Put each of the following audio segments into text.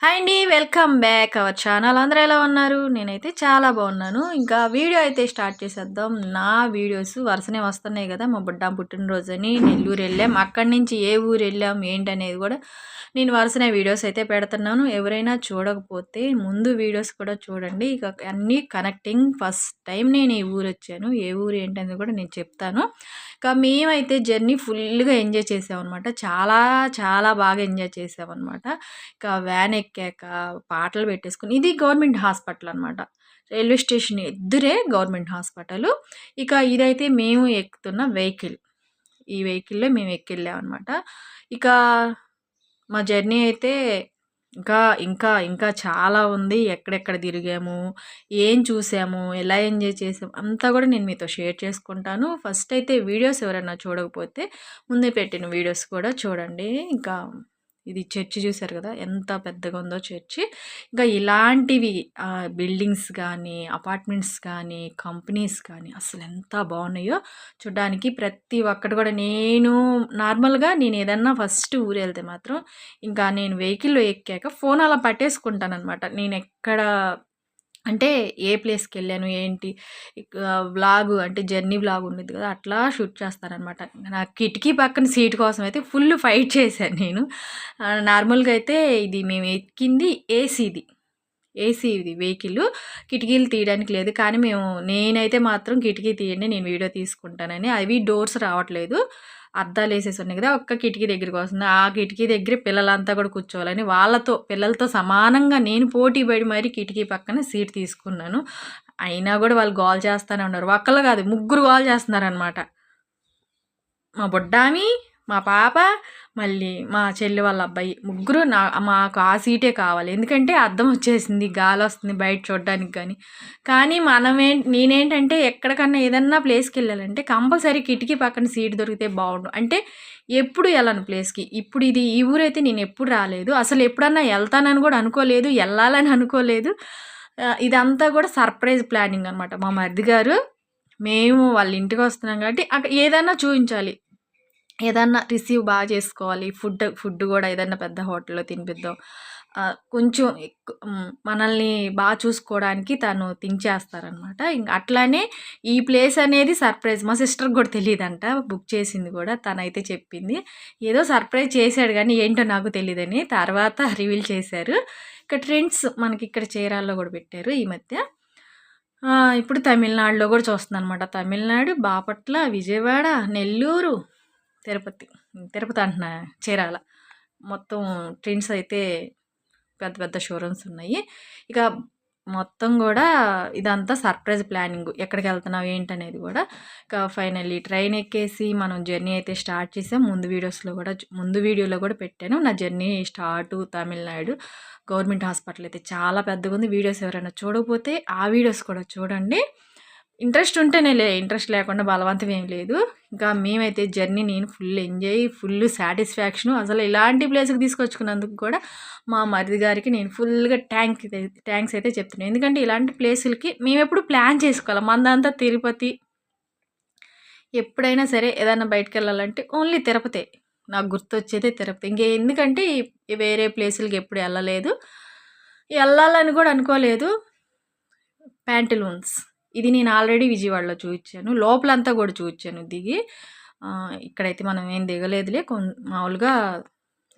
Hi అండి welcome back. Our channel అందరూ ఎలా ఉన్నారు? నేనైతే చాలా బాగున్నాను. ఇంకా వీడియో అయితే స్టార్ట్ చేసేద్దాం. నా వీడియోస్ వరుసనే వస్తున్నాయి కదా మా బుడ్డ పుట్టినరోజని. నెల్లూరు వెళ్ళాం. అక్కడి నుంచి ఏ ఊరు వెళ్ళాం ఏంటనేది కూడా నేను వరుసనే వీడియోస్ అయితే పెడుతున్నాను. ఎవరైనా చూడకపోతే ముందు వీడియోస్ కూడా చూడండి. ఇక అన్నీ కనెక్టింగ్. ఫస్ట్ టైం నేను ఈ ఊరు వచ్చాను. ఏ ఊరు ఏంటనేది కూడా నేను చెప్తాను. ఇక మేమైతే జర్నీ ఫుల్గా ఎంజాయ్ చేసామన్నమాట. చాలా చాలా బాగా ఎంజాయ్ చేసామన్నమాట. ఇక వ్యాన్ ఎక్కాక పాటలు పెట్టేసుకుని ఇది గవర్నమెంట్ హాస్పిటల్ అనమాట రైల్వే స్టేషన్ ఎదురే గవర్నమెంట్ హాస్పిటల్. ఇక ఇదైతే మేము ఎక్కుతున్న వెహికల్. ఈ వెహికల్లో మేము ఎక్కెళ్ళామన్నమాట ఇక మా జర్నీ అయితే ఇంకా ఇంకా ఇంకా చాలా ఉంది. ఎక్కడెక్కడ తిరిగాము ఏం చూసాము ఎలా ఎంజాయ్ చేసాము అంతా కూడా నేను మీతో షేర్ చేసుకుంటాను. ఫస్ట్ అయితే వీడియోస్ ఎవరైనా చూడకపోతే ముందే పెట్టిన వీడియోస్ కూడా చూడండి. ఇంకా ఇది చర్చి చూశారు కదా ఎంత పెద్దగా ఉందో చర్చి. ఇంకా ఇలాంటివి బిల్డింగ్స్ కానీ అపార్ట్మెంట్స్ కానీ కంపెనీస్ కానీ అసలు ఎంత బాగున్నాయో చూడడానికి ప్రతి ఒక్కటి కూడా నేను నార్మల్గా నేను ఏదన్నా ఫస్ట్ ఊరు వెళ్తే మాత్రం ఇంకా నేను వెహికల్లో ఎక్కాక ఫోన్ అలా పట్టేసుకుంటాను అనమాట నేను ఎక్కడ అంటే ఏ ప్లేస్కి వెళ్ళాను ఏంటి వ్లాగ్ అంటే జర్నీ వ్లాగ్ ఉండేది కదా అట్లా షూట్ చేస్తారనమాట. నా కిటికీ పక్కన సీట్ కోసం అయితే ఫుల్ ఫైట్ చేశాను నేను. నార్మల్గా అయితే ఇది మేము ఎక్కింది ఏసీది. ఏసీ ఇది వెహికల్. కిటికీలు తీయడానికి లేదు. కానీ మేము నేనైతే మాత్రం కిటికీ తీయండి నేను వీడియో తీసుకుంటానని. అవి డోర్స్ రావట్లేదు. అద్దాలు వేసేసి ఉన్నాయి కదా ఒక్క కిటికీ దగ్గరికి వస్తుంది. ఆ కిటికీ దగ్గర పిల్లలంతా కూడా కూర్చోవాలని వాళ్ళతో పిల్లలతో సమానంగా నేను పోటీ పడి మరీ కిటికీ పక్కన సీట్ తీసుకున్నాను. అయినా కూడా వాళ్ళు గోల్ చేస్తూనే ఉన్నారు. ఒక్కళ్ళు కాదు ముగ్గురు గోల్ చేస్తున్నారనమాట మా బొడ్డామి మా పాప మళ్ళీ మా చెల్లి వాళ్ళ అబ్బాయి ముగ్గురు నా మాకు ఆ సీటే కావాలి. ఎందుకంటే అర్థం వచ్చేసింది గాలి వస్తుంది బయట చూడడానికి కానీ కానీ మనమే నేనేంటంటే ఎక్కడికన్నా ఏదన్నా ప్లేస్కి వెళ్ళాలంటే కంపల్సరీ కిటికీ పక్కన సీట్ దొరికితే బాగుండు. అంటే ఎప్పుడు వెళ్ళను ప్లేస్కి. ఇప్పుడు ఇది ఈ ఊరైతే నేను ఎప్పుడు రాలేదు. అసలు ఎప్పుడన్నా వెళ్తానని కూడా అనుకోలేదు వెళ్ళాలని అనుకోలేదు. ఇదంతా కూడా సర్ప్రైజ్ ప్లానింగ్ అనమాట మా మరిది గారు. మేము వాళ్ళ ఇంటికి వస్తున్నాం కాబట్టి అక్కడ ఏదైనా చూపించాలి ఏదన్నా రిసీవ్ బాగా చేసుకోవాలి. ఫుడ్ ఫుడ్ కూడా ఏదన్నా పెద్ద హోటల్లో తినిపిద్దాం. కొంచెం మనల్ని బాగా చూసుకోవడానికి తను తించేస్తారనమాట ఇంక అట్లానే ఈ ప్లేస్ అనేది సర్ప్రైజ్. మా సిస్టర్కి కూడా తెలియదంట బుక్ చేసింది కూడా. తనైతే చెప్పింది. ఏదో సర్ప్రైజ్ చేశాడు కానీ ఏంటో నాకు తెలియదని తర్వాత రివీల్ చేశారు. ఇక ట్రెండ్స్ మనకి ఇక్కడ చీరాల్లో కూడా పెట్టారు ఈ మధ్య. ఇప్పుడు తమిళనాడులో కూడా చూస్తుంది అనమాట తమిళనాడు బాపట్ల విజయవాడ నెల్లూరు తిరుపతి తిరుపతి అంటున్నా చీరాల. మొత్తం ట్రెండ్స్ అయితే పెద్ద పెద్ద షోరూమ్స్ ఉన్నాయి. ఇక మొత్తం కూడా ఇదంతా సర్ప్రైజ్ ప్లానింగ్. ఎక్కడికి వెళ్తున్నావు ఏంటనేది కూడా. ఇక ఫైనల్లీ ట్రైన్ ఎక్కేసి మనం జర్నీ అయితే స్టార్ట్ చేసాం. ముందు వీడియోస్లో కూడా ముందు వీడియోలో కూడా పెట్టాను. నా journey start Tamil Nadu government hospital అయితే చాలా పెద్దగా ఉంది వీడియోస్ ఎవరైనా చూడకపోతే ఆ వీడియోస్ కూడా చూడండి. ఇంట్రెస్ట్ ఉంటేనే లే ఇంట్రెస్ట్ లేకుండా బలవంతం ఏం లేదు. ఇంకా మేమైతే జర్నీ నేను ఫుల్ ఎంజాయ్ ఫుల్ సాటిస్ఫాక్షను అసలు ఇలాంటి ప్లేస్కి తీసుకొచ్చుకున్నందుకు కూడా మా మరిది గారికి నేను ఫుల్గా ట్యాంక్ ట్యాంక్స్ అయితే చెప్తున్నాను. ఎందుకంటే ఇలాంటి ప్లేసులకి మేము ఎప్పుడు ప్లాన్ చేసుకోవాలి? మందంతా తిరుపతి ఎప్పుడైనా సరే ఏదైనా బయటకు వెళ్ళాలంటే ఓన్లీ తిరుపతే. నాకు గుర్తొచ్చేదే తిరుపతి. ఇంకే ఎందుకంటే వేరే ప్లేసులకి ఎప్పుడు వెళ్ళలేదు. వెళ్ళాలని కూడా అనుకోలేదు. ప్యాంటలూన్స్ ఇది నేను ఆల్రెడీ విజయవాడలో చూపించాను లోపలంతా కూడా చూపించాను దిగి. ఇక్కడైతే మనం ఏం దిగలేదులే. కొ మామూలుగా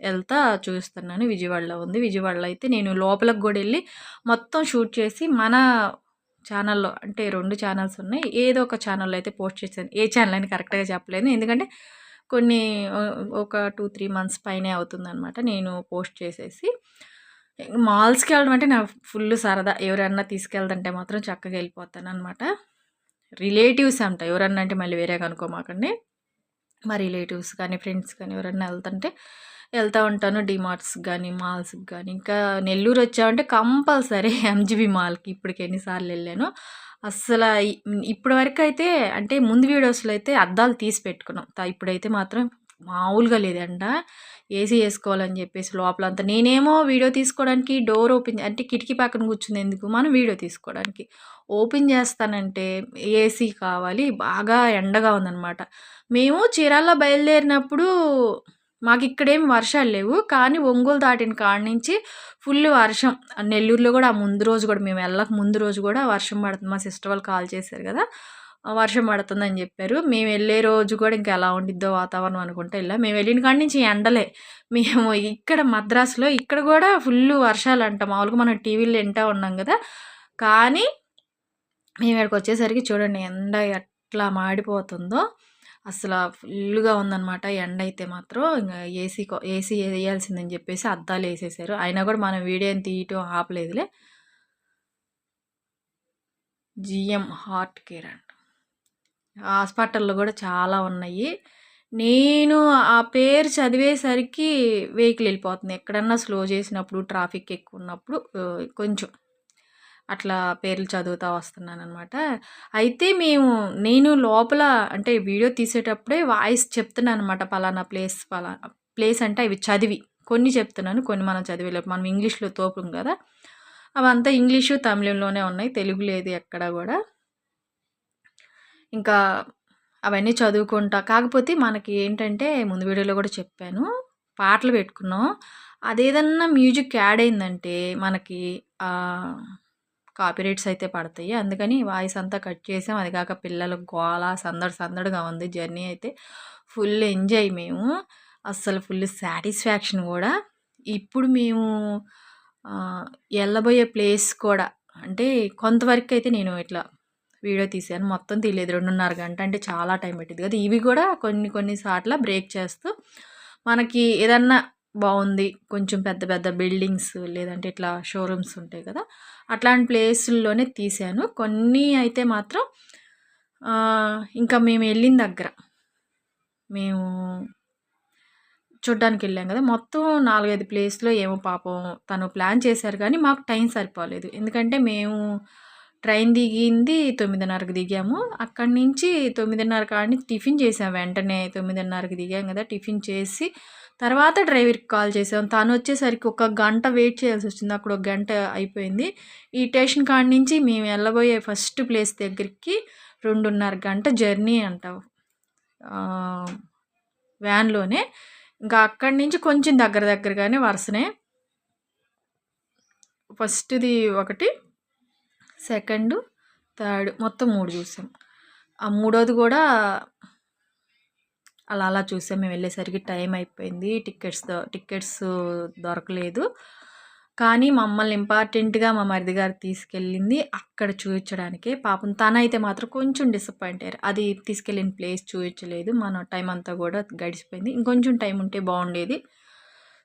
వెళ్తా చూస్తున్నాను విజయవాడలో ఉంది. విజయవాడలో అయితే నేను లోపలికి కూడా వెళ్ళి మొత్తం షూట్ చేసి మన ఛానల్లో అంటే రెండు ఛానల్స్ ఉన్నాయి. ఏదో ఒక ఛానల్లో అయితే పోస్ట్ చేశాను. ఏ ఛానల్ అని కరెక్ట్గా చెప్పలేను. ఎందుకంటే కొన్ని ఒక టూ త్రీ మంత్స్ పైనే అవుతుందన్నమాట. నేను పోస్ట్ చేసేసి మాల్స్కి వెళ్ళడం అంటే నాకు ఫుల్ సరదా. ఎవరన్నా తీసుకెళ్తుంటే మాత్రం చక్కగా వెళ్ళిపోతాను అనమాట రిలేటివ్స్ అంట. ఎవరన్నా అంటే మళ్ళీ వేరే కనుక్కోమాకండి మా రిలేటివ్స్ కానీ ఫ్రెండ్స్ కానీ ఎవరన్నా వెళ్తుంటే వెళ్తూ ఉంటాను. డిమార్ట్స్కి కానీ మాల్స్కి కానీ. ఇంకా నెల్లూరు వచ్చామంటే కంపల్సరీ ఎంజీబీ మాల్కి ఇప్పటికి ఎన్నిసార్లు వెళ్ళాను. అస్సలు ఇప్పటి వరకు అయితే అంటే ముందు వీడియోస్లో అయితే అద్దాలు తీసి పెట్టుకున్నాం. ఇప్పుడైతే మాత్రం మామూలుగా లేదంట. ఏసీ వేసుకోవాలని చెప్పేసి లోపల అంతా నేనేమో వీడియో తీసుకోవడానికి డోర్ ఓపెన్ అంటే కిటికీ పక్కన కూర్చుంది ఎందుకు? మనం వీడియో తీసుకోవడానికి. ఓపెన్ చేస్తానంటే ఏసీ కావాలి. బాగా ఎండగా ఉందన్నమాట. మేము చీరాల్లో బయలుదేరినప్పుడు మాకు ఇక్కడేం వర్షాలు లేవు. కానీ ఒంగోలు దాటిన కాడ నుంచి ఫుల్ వర్షం. నెల్లూరులో కూడా ఆ ముందు రోజు కూడా మేము వెళ్ళక ముందు రోజు కూడా వర్షం పడుతుంది. మా సిస్టర్ వాళ్ళు కాల్ చేశారు కదా. వర్షం పడుతుందని చెప్పారు. మేము వెళ్ళే రోజు కూడా ఇంకా ఎలా ఉండిద్దో వాతావరణం అనుకుంటే వెళ్ళాం మేము వెళ్ళిన కాడి నుంచి ఎండలే. మేము ఇక్కడ మద్రాసులో ఇక్కడ కూడా ఫుల్ వర్షాలు అంట. మామూలుగా మనం టీవీలో వింటూ ఉన్నాం కదా. కానీ మేము ఇక్కడికి వచ్చేసరికి చూడండి ఎండ ఎట్లా మాడిపోతుందో. అసలు ఫుల్గా ఉందన్నమాట. ఎండ అయితే మాత్రం ఇంకా ఏసీ ఏసీ వేయాల్సిందని చెప్పేసి అద్దాలు వేసేసారు. అయినా కూడా మనం వీడియో తీయటం ఆపలేదులే. జిఎం హార్ట్ కేర్ అండి హాస్పిటల్లో కూడా చాలా ఉన్నాయి. నేను ఆ పేరు చదివేసరికి వెహికల్ వెళ్ళిపోతుంది. ఎక్కడన్నా స్లో చేసినప్పుడు ట్రాఫిక్ ఎక్కువ ఉన్నప్పుడు కొంచెం అట్లా పేర్లు చదువుతూ వస్తున్నాను అనమాట అయితే మేము నేను లోపల అంటే వీడియో తీసేటప్పుడే వాయిస్ చెప్తున్నాను అనమాట పలానా ప్లేస్ పలానా ప్లేస్ అంటే అవి చదివి. కొన్ని చెప్తున్నాను కొన్ని మనం చదివేలేదు మనం ఇంగ్లీష్లో తోపం కదా. అవంతా ఇంగ్లీషు తమిళంలోనే ఉన్నాయి. తెలుగు లేదు ఎక్కడ కూడా. ఇంకా అవన్నీ చదువుకుంటా. కాకపోతే మనకి ఏంటంటే ముందు వీడియోలో కూడా చెప్పాను. పాటలు పెట్టుకున్నాం. అదేదన్నా మ్యూజిక్ యాడ్ అయిందంటే మనకి కాపీరైట్స్ అయితే పడతాయి. అందుకని వాయిస్ అంతా కట్ చేసాం. అది కాక పిల్లలు గోళ సందడి సందడిగా ఉంది. జర్నీ అయితే ఫుల్ ఎంజాయ్ మేము. అస్సలు ఫుల్ సాటిస్ఫాక్షన్ కూడా. ఇప్పుడు మేము వెళ్ళబోయే ప్లేస్ కూడా. అంటే కొంతవరకు అయితే నేను ఇట్లా వీడియో తీసాను మొత్తం తీయలేదు రెండున్నర గంట అంటే చాలా టైం పెట్టింది కదా. ఇవి కూడా కొన్ని కొన్ని సార్లు బ్రేక్ చేస్తూ మనకి ఏదన్నా బాగుంది కొంచెం పెద్ద పెద్ద బిల్డింగ్స్ లేదంటే ఇట్లా షోరూమ్స్ ఉంటాయి కదా. అట్లాంటి ప్లేసుల్లోనే తీసాను. కొన్ని అయితే మాత్రం ఇంకా మేము వెళ్ళిన దగ్గర మేము చూడ్డానికి వెళ్ళాం కదా. మొత్తం నాలుగైదు ప్లేస్లో ఏమో పాపం తను ప్లాన్ చేశారు కానీ మాకు టైం సరిపోలేదు. ఎందుకంటే మేము ట్రైన్ దిగింది తొమ్మిదిన్నరకు దిగాము. అక్కడి నుంచి తొమ్మిదిన్నర కాడిని టిఫిన్ చేసాం వెంటనే. తొమ్మిదిన్నరకు దిగాం కదా టిఫిన్ చేసి తర్వాత డ్రైవర్కి కాల్ చేసాం తను వచ్చేసరికి ఒక గంట వెయిట్ చేయాల్సి వచ్చింది. అక్కడ ఒక గంట అయిపోయింది. ఈ స్టేషన్ కాడి నుంచి మేము వెళ్ళబోయే ఫస్ట్ ప్లేస్ దగ్గరికి రెండున్నర గంట జర్నీ అంటావు వ్యాన్లోనే. ఇంకా అక్కడి నుంచి కొంచెం దగ్గర దగ్గరగానే వరుసనే. ఫస్ట్ది ఒకటి సెకండ్ థర్డ్ మొత్తం మూడు చూసాం. ఆ మూడోది కూడా అలా అలా చూసాం. మేము వెళ్ళేసరికి టైం అయిపోయింది. టికెట్స్ టికెట్స్ దొరకలేదు. కానీ మమ్మల్ని ఇంపార్టెంట్గా మా మరిది గారు తీసుకెళ్ళింది అక్కడ చూపించడానికే పాపం తనైతే మాత్రం కొంచెం డిసప్పాయింట్ అయ్యారు. అది తీసుకెళ్ళిన ప్లేస్ చూపించలేదు మన టైం అంతా కూడా గడిచిపోయింది. ఇంకొంచెం టైం ఉంటే బాగుండేది.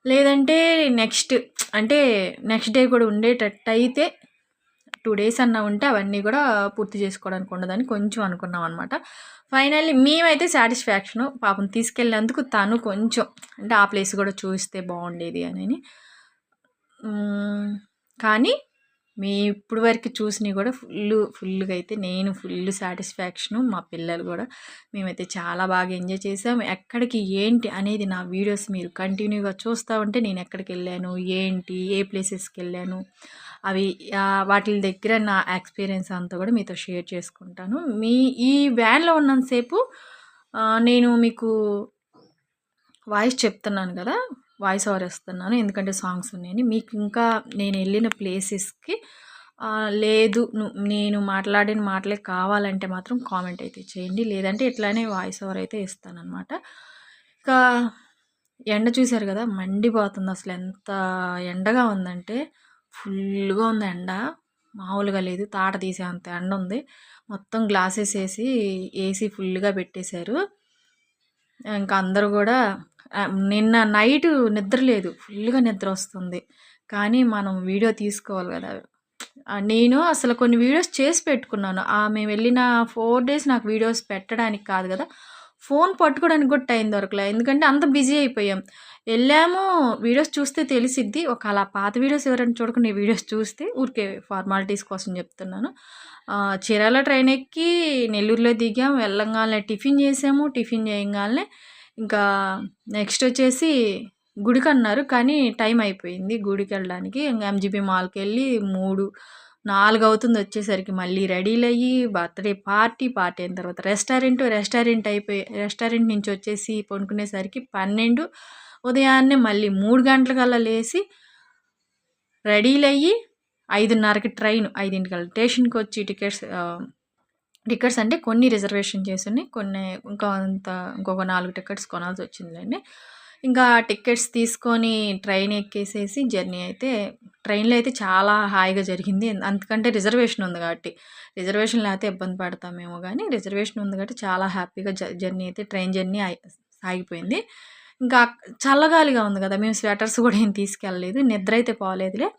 లేదంటే నెక్స్ట్ అంటే నెక్స్ట్ డే కూడా ఉండేటట్టు అయితే టూ డేస్ అన్నా ఉంటే అవన్నీ కూడా పూర్తి చేసుకోవడానికి ఉండదని కొంచెం అనుకున్నాం అనమాట ఫైనల్లీ మేమైతే సాటిస్ఫాక్షను పాపం తీసుకెళ్ళినందుకు తను కొంచెం అంటే ఆ ప్లేస్ కూడా చూస్తే బాగుండేది అని కానీ మీ ఇప్పుడు వరకు చూసినవి కూడా ఫుల్ ఫుల్గా అయితే నేను ఫుల్ సాటిస్ఫాక్షను మా పిల్లలు కూడా మేమైతే చాలా బాగా ఎంజాయ్ చేసాం. ఎక్కడికి ఏంటి అనేది నా వీడియోస్ మీరు కంటిన్యూగా చూస్తూ ఉంటే నేను ఎక్కడికి వెళ్ళాను ఏంటి ఏ ప్లేసెస్కి వెళ్ళాను అవి వాటి దగ్గర నా ఎక్స్పీరియన్స్ అంతా కూడా మీతో షేర్ చేసుకుంటాను. మీ ఈ వ్యాన్లో ఉన్నంతసేపు నేను మీకు వాయిస్ చెప్తున్నాను కదా వాయిస్ ఓవర్ ఇస్తున్నాను ఎందుకంటే సాంగ్స్ ఉన్నాయని. మీకు ఇంకా నేను వెళ్ళిన ప్లేసెస్కి లేదు నేను మాట్లాడిన మాటలే కావాలంటే మాత్రం కామెంట్ అయితే చేయండి. లేదంటే ఇట్లానే వాయిస్ ఓవర్ అయితే ఇస్తానమాట ఇంకా ఎండ చూశారు కదా మండిపోతుంది అసలు. ఎంత ఎండగా ఉందంటే ఫుల్గా ఉంది ఎండ. మామూలుగా లేదు. తాట తీసే అంత ఎండ ఉంది. మొత్తం గ్లాసెస్ వేసి ఏసీ ఫుల్గా పెట్టేశారు. ఇంకా అందరూ కూడా నిన్న నైట్ నిద్ర లేదు. ఫుల్గా నిద్ర వస్తుంది. కానీ మనం వీడియో తీసుకోవాలి కదా. నేను అసలు కొన్ని వీడియోస్ చేసి పెట్టుకున్నాను. మేము వెళ్ళిన ఫోర్ డేస్ నాకు వీడియోస్ పెట్టడానికి కాదు కదా. ఫోన్ పట్టుకోవడానికి కూడా టైం దొరకలే. ఎందుకంటే అంత బిజీ అయిపోయాం. వెళ్ళాము వీడియోస్ చూస్తే తెలిసిద్ది. ఒక అలా పాత వీడియోస్ ఎవరైనా చూడకుండా వీడియోస్ చూస్తే ఊరికే ఫార్మాలిటీస్ కోసం చెప్తున్నాను. చీరాల ట్రైన్ ఎక్కి నెల్లూరులో దిగాం. వెళ్ళంగానే టిఫిన్ చేసాము. టిఫిన్ చేయగానే ఇంకా నెక్స్ట్ వచ్చేసి గుడికి అన్నారు కానీ టైం అయిపోయింది గుడికి వెళ్ళడానికి. ఇంకా ఎంజీబీ మాల్కి వెళ్ళి మూడు నాలుగు అవుతుంది వచ్చేసరికి. మళ్ళీ రెడీలు అయ్యి బర్త్డే పార్టీ పార్టీ అయిన తర్వాత రెస్టారెంట్ రెస్టారెంట్ అయిపోయి రెస్టారెంట్ నుంచి వచ్చేసి పండుకునేసరికి పన్నెండు ఉదయాన్నే మళ్ళీ మూడు గంటలకల్లా లేచి రెడీలు అయ్యి ఐదున్నరకి ట్రైన్ ఐదింటికల్లా స్టేషన్కి వచ్చి టికెట్స్ టికెట్స్ అంటే కొన్ని రిజర్వేషన్ చేసుని కొన్ని ఇంకా అంత ఇంకొక నాలుగు టికెట్స్ కొనాల్సి వచ్చిందిలేండి ఇంకా టికెట్స్ తీసుకొని ట్రైన్ ఎక్కేసేసి జర్నీ అయితే ట్రైన్లో అయితే చాలా హాయిగా జరిగింది. అంతకంటే రిజర్వేషన్ ఉంది కాబట్టి. రిజర్వేషన్ లేకపోతే ఇబ్బంది పడతామేమో కానీ రిజర్వేషన్ ఉంది కాబట్టి చాలా హ్యాపీగా జర్నీ అయితే ట్రైన్ జర్నీ సాగిపోయింది. ఇంకా చల్లగాలిగా ఉంది కదా మేము స్వెటర్స్ కూడా ఏం తీసుకెళ్ళలేదు. నిద్ర అయితే పోలేదులే.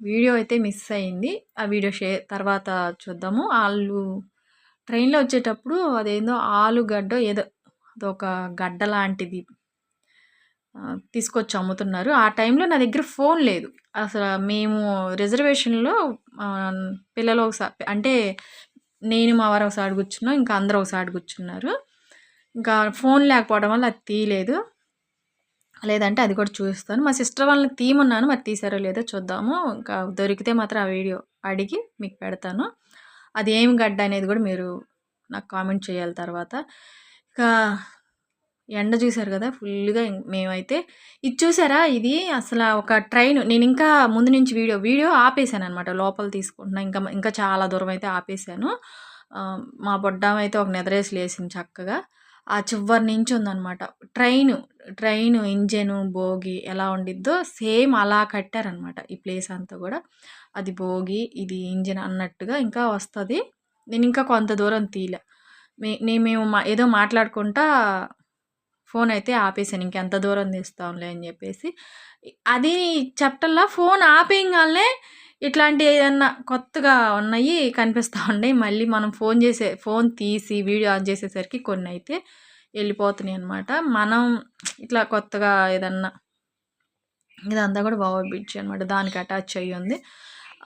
వీడియో అయితే మిస్ అయింది. ఆ వీడియో షేర్ తర్వాత చూద్దాము. వాళ్ళు ట్రైన్లో వచ్చేటప్పుడు అదేందో ఆలుగడ్డ ఏదో అదొక గడ్డ లాంటిది తీసుకొచ్చి అమ్ముతున్నారు. ఆ టైంలో నా దగ్గర ఫోన్ లేదు. అసలు మేము రిజర్వేషన్లో పిల్లలు ఒకసారి అంటే నేను మా వారు ఒకసారి కూర్చున్నాం ఇంకా అందరూ ఒకసారి కూర్చున్నారు. ఇంకా ఫోన్ లేకపోవడం వల్ల అది తీయలేదు. లేదంటే అది కూడా చూస్తాను. మా సిస్టర్ వాళ్ళని తీయమన్నాను మరి తీసారో లేదో చూద్దాము. ఇంకా దొరికితే మాత్రం ఆ వీడియో అడిగి మీకు పెడతాను. అది ఏం గడ్డ అనేది కూడా మీరు నాకు కామెంట్ చేయాలి తర్వాత. ఇంకా ఎండ చూశారు కదా ఫుల్గా మేమైతే. ఇది చూసారా? ఇది అసలు ఒక ట్రైన్. నేను ఇంకా ముందు నుంచి వీడియో వీడియో ఆపేసాను అనమాట లోపల తీసుకుంటున్నా. ఇంకా ఇంకా చాలా దూరం అయితే ఆపేసాను మా బొడ్డామ అయితే ఒక నిద్రేసి లేసింది చక్కగా. ఆ చివరి నుంచి ఉందన్నమాట. ట్రైన్ ట్రైన్ ఇంజను భోగి ఎలా ఉండిద్దో సేమ్ అలా కట్టారనమాట ఈ ప్లేస్ అంతా కూడా. అది భోగి ఇది ఇంజన్ అన్నట్టుగా ఇంకా వస్తుంది. నేను ఇంకా కొంత దూరం తీయలే మే నేను మేము మా ఏదో మాట్లాడుకుంటా ఫోన్ అయితే ఆపేసాను ఇంకెంత దూరం తీస్తాంలే అని చెప్పేసి. అది చెప్పటల్లా ఫోన్ ఆపేయగానే ఇట్లాంటి ఏదన్నా కొత్తగా ఉన్నాయి కనిపిస్తూ ఉన్నాయి మళ్ళీ మనం ఫోన్ చేసే ఫోన్ తీసి వీడియో ఆన్ చేసేసరికి కొన్ని అయితే వెళ్ళిపోతున్నాయి అనమాట మనం ఇట్లా కొత్తగా ఏదన్నా ఇదంతా కూడా బాబా బిడ్జి అనమాట దానికి అటాచ్ అయ్యి ఉంది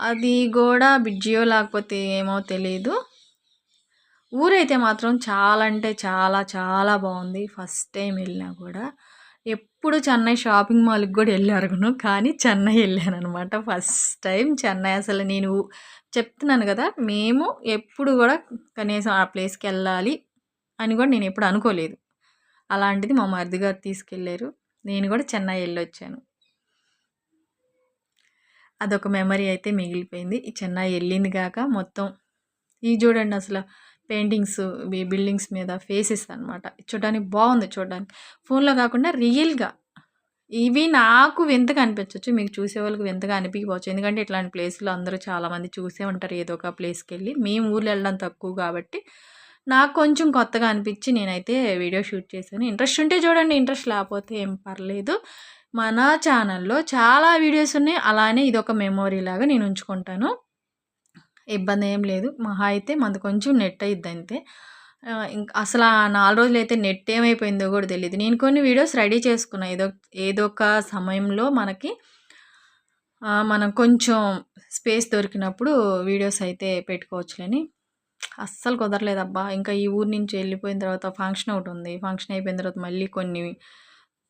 అది కూడా బిడ్జియో లేకపోతే ఏమో తెలియదు ఊరైతే మాత్రం చాలా అంటే చాలా చాలా బాగుంది. ఫస్ట్ టైం వెళ్ళినా కూడా. ఎప్పుడు చెన్నై షాపింగ్ మాల్కి కూడా వెళ్ళారును కానీ చెన్నై వెళ్ళాను అనమాట ఫస్ట్ టైం చెన్నై. అసలు నేను చెప్తున్నాను కదా మేము ఎప్పుడు కూడా కనీసం ఆ ప్లేస్కి వెళ్ళాలి అని కూడా నేను ఎప్పుడు అనుకోలేదు. అలాంటిది మా మరిది గారు తీసుకెళ్ళారు. నేను కూడా చెన్నై వెళ్ళొచ్చాను. అదొక మెమరీ అయితే మిగిలిపోయింది. ఈ చెన్నై వెళ్ళింది కాక మొత్తం. ఈ చూడండి అసలు పెయింటింగ్స్ బిల్డింగ్స్ మీద ఫేసెస్ అనమాట చూడడానికి బాగుంది చూడడానికి. ఫోన్లో కాకుండా రియల్గా. ఇవి నాకు వింతగా అనిపించవచ్చు మీకు చూసే వాళ్ళకి వింతగా అనిపించవచ్చు ఎందుకంటే ఇట్లాంటి ప్లేస్లు అందరూ చాలామంది చూసే ఉంటారు ఏదో ఒక ప్లేస్కి వెళ్ళి. మేము ఊర్లో వెళ్ళడం తక్కువ కాబట్టి నాకు కొంచెం కొత్తగా అనిపించి నేనైతే వీడియో షూట్ చేశాను. ఇంట్రెస్ట్ ఉంటే చూడండి. ఇంట్రెస్ట్ లేకపోతే ఏం పర్లేదు. మన ఛానల్లో చాలా వీడియోస్ ఉన్నాయి. అలానే ఇది ఒక మెమొరీ లాగా నేను ఉంచుకుంటాను. ఇబ్బంది ఏం లేదు. మహా అయితే మనది కొంచెం నెట్ అయిద్ది అంతే అసలు ఆ నాలుగు రోజులు అయితే నెట్ ఏమైపోయిందో కూడా తెలియదు నేను కొన్ని వీడియోస్ రెడీ చేసుకున్నా. ఏదో ఏదో ఒక సమయంలో మనకి మనం కొంచెం స్పేస్ దొరికినప్పుడు వీడియోస్ అయితే పెట్టుకోవచ్చులని. అస్సలు కుదరలేదబ్బా. ఇంకా ఈ ఊరు నుంచి వెళ్ళిపోయిన తర్వాత ఫంక్షన్ ఒకటి ఉంది. ఫంక్షన్ అయిపోయిన తర్వాత మళ్ళీ కొన్ని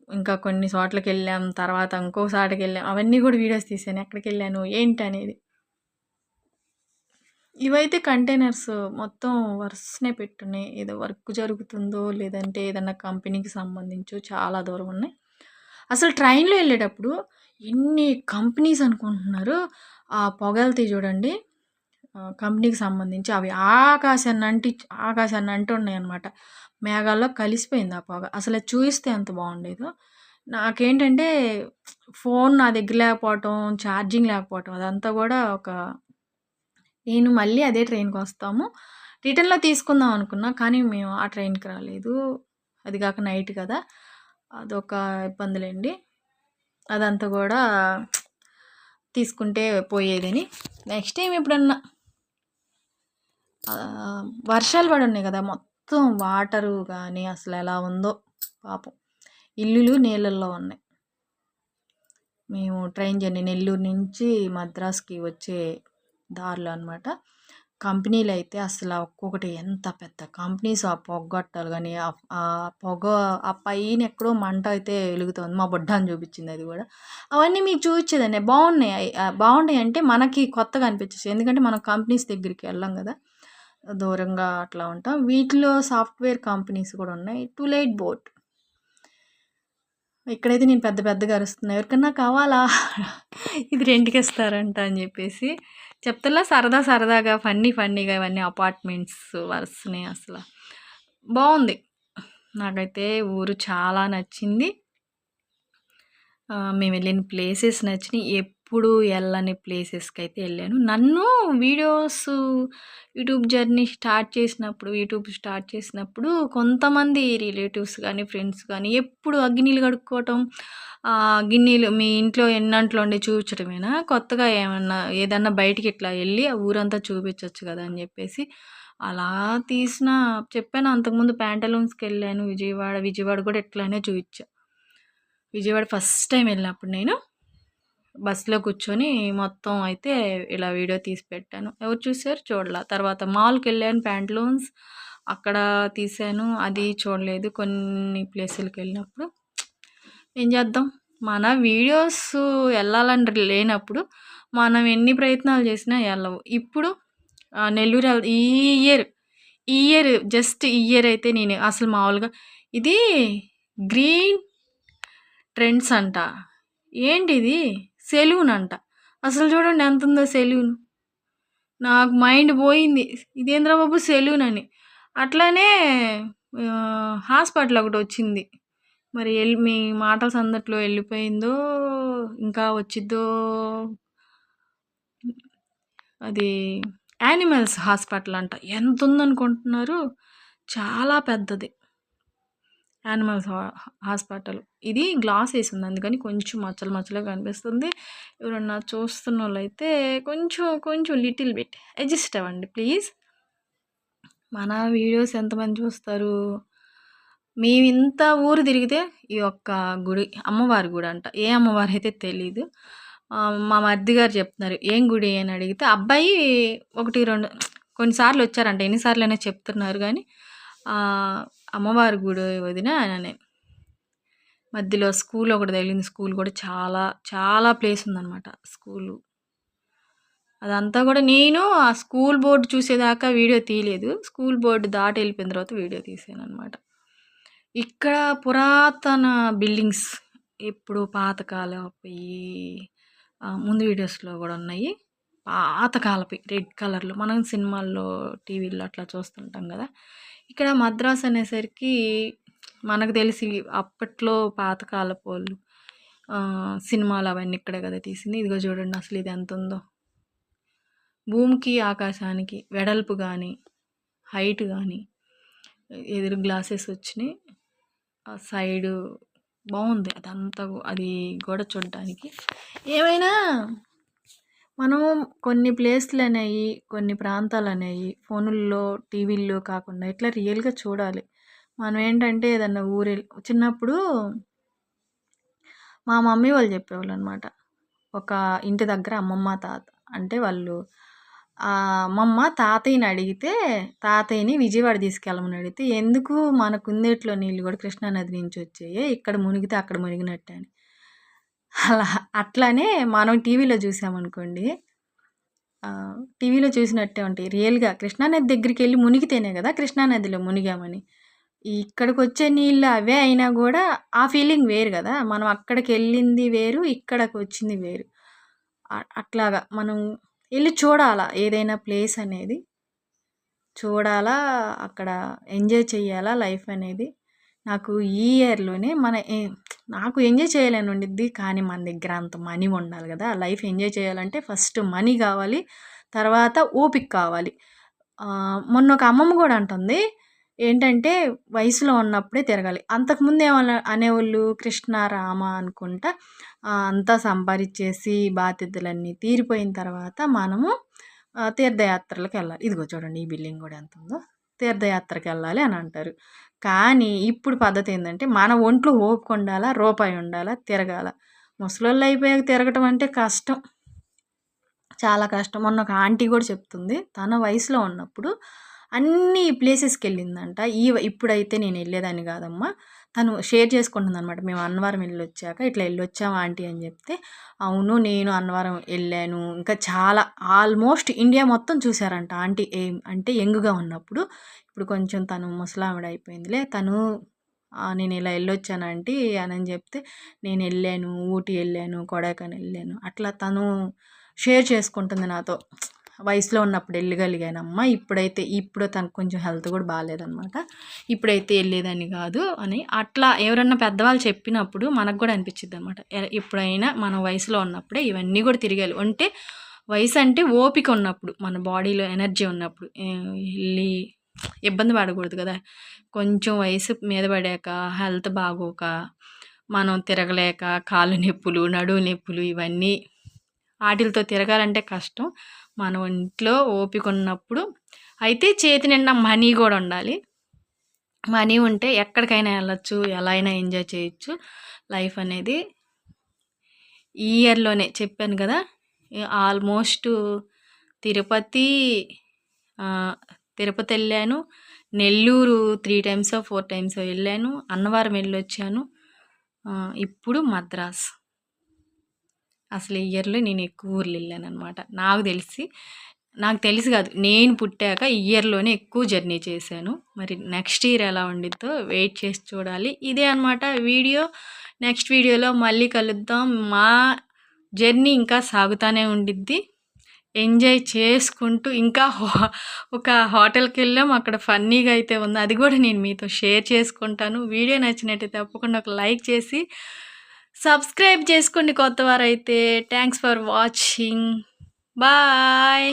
ఇంకా కొన్ని చోట్లకి వెళ్ళాం. తర్వాత ఇంకో చోటకి వెళ్ళాం. అవన్నీ కూడా వీడియోస్ తీసాను. ఎక్కడికి వెళ్ళాను? ఏంటి అనేది ఇవైతే కంటైనర్స్ మొత్తం వరుసనే పెట్టున్నాయి. ఏదో వర్క్ జరుగుతుందో లేదంటే ఏదన్నా కంపెనీకి సంబంధించో చాలా దూరం ఉన్నాయి. అసలు ట్రైన్లో వెళ్ళేటప్పుడు ఎన్ని కంపెనీస్ అనుకుంటున్నారు? ఆ పొగల్తీ చూడండి. కంపెనీకి సంబంధించి అవి ఆకాశాన్ని అంటి ఆకాశాన్ని అంటున్నాయి అనమాట మేఘాల్లో కలిసిపోయింది ఆ పొగ. అసలు చూస్తే ఎంత బాగుండేదో. నాకేంటంటే ఫోన్ నా దగ్గర లేకపోవటం ఛార్జింగ్ లేకపోవటం అదంతా కూడా ఒక నేను మళ్ళీ అదే ట్రైన్కి వస్తాము. రిటర్న్లో తీసుకుందాం అనుకున్నా కానీ మేము ఆ ట్రైన్కి రాలేదు. అది కాక నైట్ కదా అదొక ఇబ్బందులండి. అదంతా కూడా తీసుకుంటే పోయేదని. నెక్స్ట్ టైం ఎప్పుడన్నా వర్షాలు పడి ఉన్నాయి కదా మొత్తం వాటరు కానీ అసలు ఎలా ఉందో పాపం. ఇల్లులు నీళ్ళల్లో ఉన్నాయి. మేము ట్రైన్ జర్నీ నెల్లూరు నుంచి మద్రాస్కి వచ్చే దారిలో అనమాట కంపెనీలు అయితే అసలు ఒక్కొక్కటి ఎంత పెద్ద కంపెనీస్ ఆ పొగొట్టాలు కానీ ఆ పొగ ఆ పైన ఎక్కడో మంట అయితే వెలుగుతుంది. మా బొడ్డాన్ని చూపించింది అది కూడా. అవన్నీ మీకు చూపించేదండి బాగున్నాయి. బాగున్నాయి అంటే మనకి కొత్తగా అనిపించేసి ఎందుకంటే మనం కంపెనీస్ దగ్గరికి వెళ్ళాం కదా దూరంగా అట్లా ఉంటాం. వీటిలో సాఫ్ట్వేర్ కంపెనీస్ కూడా ఉన్నాయి. To light boat. ఇక్కడైతే నేను పెద్ద పెద్దగా అరుస్తున్నా. ఎవరికన్నా కావాలా? ఇది రెంట్కి ఇస్తారంట అని చెప్పేసి. చెప్తలా సరదా సరదాగా ఫన్నీ ఫన్నీగా ఇవన్నీ అపార్ట్మెంట్స్ వరుసనే అసలు. బాగుంది నాకైతే ఊరు చాలా నచ్చింది. మేము వెళ్ళిన ప్లేసెస్ నచ్చినాయి. ఎప్పుడు వెళ్ళని ప్లేసెస్కి అయితే వెళ్ళాను నన్ను వీడియోస్ యూట్యూబ్ జర్నీ స్టార్ట్ చేసినప్పుడు యూట్యూబ్ స్టార్ట్ చేసినప్పుడు కొంతమంది రిలేటివ్స్ కానీ ఫ్రెండ్స్ కానీ ఎప్పుడు అగ్గినీళ్ళు కడుక్కోవటం గిన్నెలు మీ ఇంట్లో ఎన్నంట్లో ఉండి చూపించడమేనా కొత్తగా ఏమన్నా ఏదన్నా బయటికి ఇట్లా వెళ్ళి ఆ ఊరంతా చూపించవచ్చు కదా అని చెప్పేసి అలా తీసిన చెప్పాను. అంతకుముందు ప్యాంటలూన్స్కి వెళ్ళాను విజయవాడ విజయవాడ కూడా ఎట్లానే చూపించా. విజయవాడ ఫస్ట్ టైం వెళ్ళినప్పుడు నేను. బస్సులో కూర్చొని మొత్తం అయితే ఇలా వీడియో తీసి పెట్టాను. ఎవరు చూసారు? చూడలా. తర్వాత మాల్కి వెళ్ళాను ప్యాంట్లూన్స్ అక్కడ తీసాను. అది చూడలేదు కొన్ని ప్లేసులకి వెళ్ళినప్పుడు. ఏం చేద్దాం? మన వీడియోస్ వెళ్ళాలని లేనప్పుడు మనం ఎన్ని ప్రయత్నాలు చేసినా వెళ్ళవు. ఇప్పుడు నెల్లూరు ఈ ఇయర్ ఈ ఇయర్ జస్ట్ ఈ ఇయర్ అయితే నేను అసలు మామూలుగా ఇది గ్రీన్ ట్రెండ్స్ అంట. ఏంటిది? సెలూన్ అంట అసలు చూడండి ఎంత ఉందో సెలూన్. నాకు మైండ్ పోయింది. ఇదేంద్ర బాబు సెలూన్ అని అట్లానే హాస్పిటల్ ఒకటి వచ్చింది మరి వెళ్ళి మీ మాటల సందట్లో వెళ్ళిపోయిందో ఇంకా వచ్చిద్దో అది యానిమల్స్ హాస్పిటల్ అంట ఎంత ఉందనుకుంటున్నారు చాలా పెద్దది. యానిమల్స్ హాస్పిటల్ ఇది గ్లాస్ వేసి ఉంది అందుకని కొంచెం మచ్చలు మచ్చలు కనిపిస్తుంది. ఎవరన్నా చూస్తున్న వాళ్ళైతే కొంచెం కొంచెం లిటిల్ బిట్. అడ్జస్ట్ అవ్వండి ప్లీజ్. మన వీడియోస్ ఎంతమంది చూస్తారు? మేము ఇంత ఊరు తిరిగితే ఈ ఒక్క గుడి అమ్మవారి గుడి అంట. ఏ అమ్మవారు అయితే తెలీదు. మా మరిది గారు చెప్తున్నారు. ఏం గుడి అని అడిగితే అబ్బాయి ఒకటి రెండు కొన్నిసార్లు వచ్చారంట. ఎన్నిసార్లు అయినా చెప్తున్నారు కానీ అమ్మవారి గుడి వదిన ఆయననే. మధ్యలో స్కూల్ ఒకటి తగిలింది. స్కూల్ కూడా చాలా చాలా ప్లేస్ ఉందన్నమాట స్కూలు. అదంతా కూడా నేను ఆ స్కూల్ బోర్డు చూసేదాకా వీడియో తీయలేదు. స్కూల్ బోర్డు దాటి వెళ్ళిపోయిన తర్వాత వీడియో తీసాను అనమాట ఇక్కడ పురాతన బిల్డింగ్స్ ఎప్పుడు పాతకాలపై ముందు వీడియోస్లో కూడా ఉన్నాయి. పాతకాలపై రెడ్ కలర్లో. మనం సినిమాల్లో టీవీల్లో అట్లా చూస్తుంటాం కదా. ఇక్కడ మద్రాస్ అనేసరికి మనకు తెలిసి అప్పట్లో పాతకాలపు వాళ్ళు సినిమాలు అవన్నీ ఇక్కడే కదా తీసింది. ఇదిగో చూడండి అసలు ఇది ఎంత ఉందో. భూమికి ఆకాశానికి వెడల్పు కానీ హైట్ కానీ ఎదురు గ్లాసెస్ వచ్చినాయి. ఆ సైడు బాగుంది. అదంతా అది కూడా చూడడానికి. ఏమైనా మనం కొన్ని ప్లేస్లు అనేవి కొన్ని ప్రాంతాలు అనేవి ఫోనుల్లో టీవీల్లో కాకుండా ఇట్లా రియల్గా చూడాలి. మనం ఏంటంటే ఏదన్నా ఊరు చిన్నప్పుడు మా మమ్మీ వాళ్ళు చెప్పేవాళ్ళు అనమాట ఒక ఇంటి దగ్గర అమ్మమ్మ తాత అంటే వాళ్ళు అమ్మమ్మ తాతయ్యని అడిగితే తాతయ్యని విజయవాడ తీసుకెళ్ళమని అడిగితే ఎందుకు మనకు కుందేట్లో నీళ్ళు కూడా కృష్ణానది నుంచి వచ్చాయి? ఇక్కడ మునిగితే అక్కడ మునిగినట్టు అని. అలా అట్లానే మనం టీవీలో చూసామనుకోండి టీవీలో చూసినట్టే ఉంటాయి. రియల్గా కృష్ణానది దగ్గరికి వెళ్ళి మునిగితేనే కదా కృష్ణానదిలో మునిగామని. ఇక్కడికి వచ్చే నీళ్ళు అవే అయినా కూడా ఆ ఫీలింగ్ వేరు కదా. మనం అక్కడికి వెళ్ళింది వేరు ఇక్కడికి వచ్చింది వేరు అట్లాగా మనం వెళ్ళి చూడాలా ఏదైనా ప్లేస్ అనేది. చూడాలా అక్కడ ఎంజాయ్ చేయాలా లైఫ్ అనేది. నాకు ఈ ఇయర్లోనే మన ఏ- నాకు ఎంజాయ్ చేయాలని ఉండిద్ది. కానీ మన దగ్గర అంత మనీ ఉండాలి కదా. లైఫ్ ఎంజాయ్ చేయాలంటే ఫస్ట్ మనీ కావాలి. తర్వాత ఓపిక కావాలి. మొన్న ఒక అమ్మమ్మ కూడా అంటుంది ఏంటంటే వయసులో ఉన్నప్పుడే తిరగాలి. అంతకుముందు ఏమన్నా అనేవాళ్ళు కృష్ణ రామ అనుకుంటా అంతా సంపాదించేసి బాధ్యతలన్నీ తీరిపోయిన తర్వాత మనము తీర్థయాత్రలకు వెళ్ళాలి. ఇదిగో చూడండి ఈ బిల్డింగ్ కూడా ఎంత ఉందో. తీర్థయాత్రకి వెళ్ళాలి అని అంటారు. కానీ ఇప్పుడు పద్ధతి ఏంటంటే మన ఒంట్లో ఓపిక ఉండాలా రూపాయి ఉండాలా తిరగాల. ముసలోళ్ళు అయిపోయాక తిరగటం అంటే కష్టం. చాలా కష్టం. మొన్న ఒక ఆంటీ కూడా చెప్తుంది. తన వయసులో ఉన్నప్పుడు అన్ని ప్లేసెస్కి వెళ్ళిందంట ఈ ఇప్పుడైతే నేను వెళ్ళేదాన్ని కాదమ్మా. తను షేర్ చేసుకుంటుంది అనమాట మేము అన్నవరం వెళ్ళి వచ్చాక ఇట్లా వెళ్ళొచ్చాం ఆంటీ? అని చెప్తే అవును నేను అన్నవరం వెళ్ళాను ఇంకా చాలా ఆల్మోస్ట్ ఇండియా మొత్తం చూసారంట ఆంటీ ఏం అంటే యంగ్గా ఉన్నప్పుడు. ఇప్పుడు కొంచెం తను ముసలావిడ అయిపోయిందిలే తను నేను ఇలా వెళ్ళొచ్చాను ఆంటీ అని చెప్తే నేను వెళ్ళాను ఊటీ వెళ్ళాను కొడైకన్ వెళ్ళాను అట్లా తను షేర్ చేసుకుంటుంది నాతో. వయసులో ఉన్నప్పుడు వెళ్ళగలిగానమ్మా ఇప్పుడైతే ఇప్పుడు తనకు కొంచెం హెల్త్ కూడా బాగాలేదనమాట ఇప్పుడైతే వెళ్ళేదని కాదు అని అట్లా ఎవరన్నా పెద్దవాళ్ళు చెప్పినప్పుడు మనకు కూడా అనిపించింది అనమాట ఎప్పుడైనా మన వయసులో ఉన్నప్పుడే ఇవన్నీ కూడా తిరగాలి. అంటే వయసు అంటే ఓపిక ఉన్నప్పుడు మన బాడీలో ఎనర్జీ ఉన్నప్పుడు. వెళ్ళి ఇబ్బంది పడకూడదు కదా. కొంచెం వయసు మీద పడాక హెల్త్ బాగోక మనం తిరగలేక కాళ్ళు నొప్పులు నడువు నొప్పులు ఇవన్నీ వాటిలతో తిరగాలంటే కష్టం. మన ఇంట్లో ఓపిక ఉన్నప్పుడు. అయితే చేతి నిండా మనీ కూడా ఉండాలి. మనీ ఉంటే ఎక్కడికైనా వెళ్ళొచ్చు ఎలా అయినా ఎంజాయ్ చేయొచ్చు. లైఫ్ అనేది ఈ ఇయర్లోనే చెప్పాను కదా ఆల్మోస్ట్ తిరుపతి తిరుపతి వెళ్ళాను. Nellore three times four times వెళ్ళాను. అన్నవరం వెళ్ళొచ్చాను. ఇప్పుడు మద్రాస్. అసలు ఈ ఇయర్లో నేను ఎక్కువ ఊర్లు వెళ్ళాను అనమాట నాకు తెలిసి నాకు తెలుసు కాదు నేను పుట్టాక ఈ ఇయర్లోనే ఎక్కువ జర్నీ చేశాను. మరి నెక్స్ట్ ఇయర్ ఎలా ఉండిద్దో వెయిట్ చేసి చూడాలి. ఇదే అనమాట వీడియో. నెక్స్ట్ వీడియోలో మళ్ళీ కలుద్దాం. మా జర్నీ ఇంకా సాగుతూనే ఉండిద్ది. ఎంజాయ్ చేసుకుంటూ ఇంకా హో- ఒక హోటల్కి వెళ్ళాం. అక్కడ ఫన్నీగా అయితే ఉంది. అది కూడా నేను మీతో షేర్ చేసుకుంటాను. వీడియో నచ్చినట్టయితే తప్పకుండా ఒక లైక్ చేసి సబ్స్క్రైబ్ చేసుకోండి కొత్త వారైతే థ్యాంక్స్ ఫర్ వాచింగ్ బాయ్